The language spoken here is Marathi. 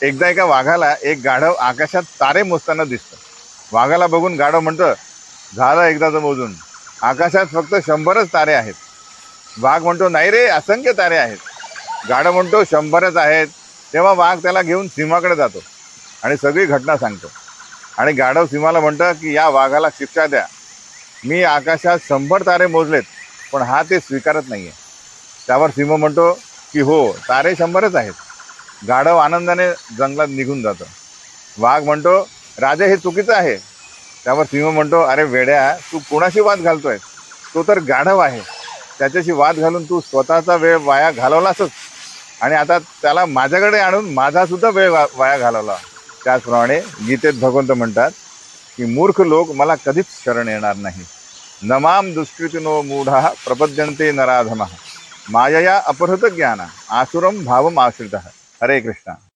एकदा एका वाघाला एक गाढव आकाशात तारे मोजताना दिसतं. वाघाला बघून गाढव म्हणतं झालं एकदाचं मोजून आकाशात फक्त शंभरच तारे आहेत. वाघ म्हणतो नाही रे असंख्य तारे आहेत. गाढव म्हणतो शंभरच आहेत. तेव्हा वाघ त्याला घेऊन सीमाकडे जातो आणि सगळी घटना सांगतो. आणि गाढव सीमाला म्हणतं की या वाघाला शिक्षा द्या. मी आकाशात शंभर तारे मोजलेत पण हा ते स्वीकारत नाही आहे त्यावर सिंह म्हणतो की हो तारे शंभरच आहेत. गाढव आनंदाने जंगलात निघून जातं. वाघ म्हणतो राजे हे चुकीचं आहे. त्यावर सिंह म्हणतो अरे वेड्या तू कोणाशी वाद घालतोय? तो तर गाढव आहे. त्याच्याशी वाद घालून तू स्वतःचा वेळ वाया घालवलासच आणि आता त्याला माझ्याकडे आणून माझासुद्धा वेळ वा- वाया घालवला. त्याचप्रमाणे गीतेत भगवंत म्हणतात की मूर्ख लोक मला कधीच शरण येणार नाही. नमाम दुष्कृतीनो मूढा प्रपद्यंते नराधमः. मायया अपहृत ज्ञाना आसुरम भावम आश्रित. Hare Cristão.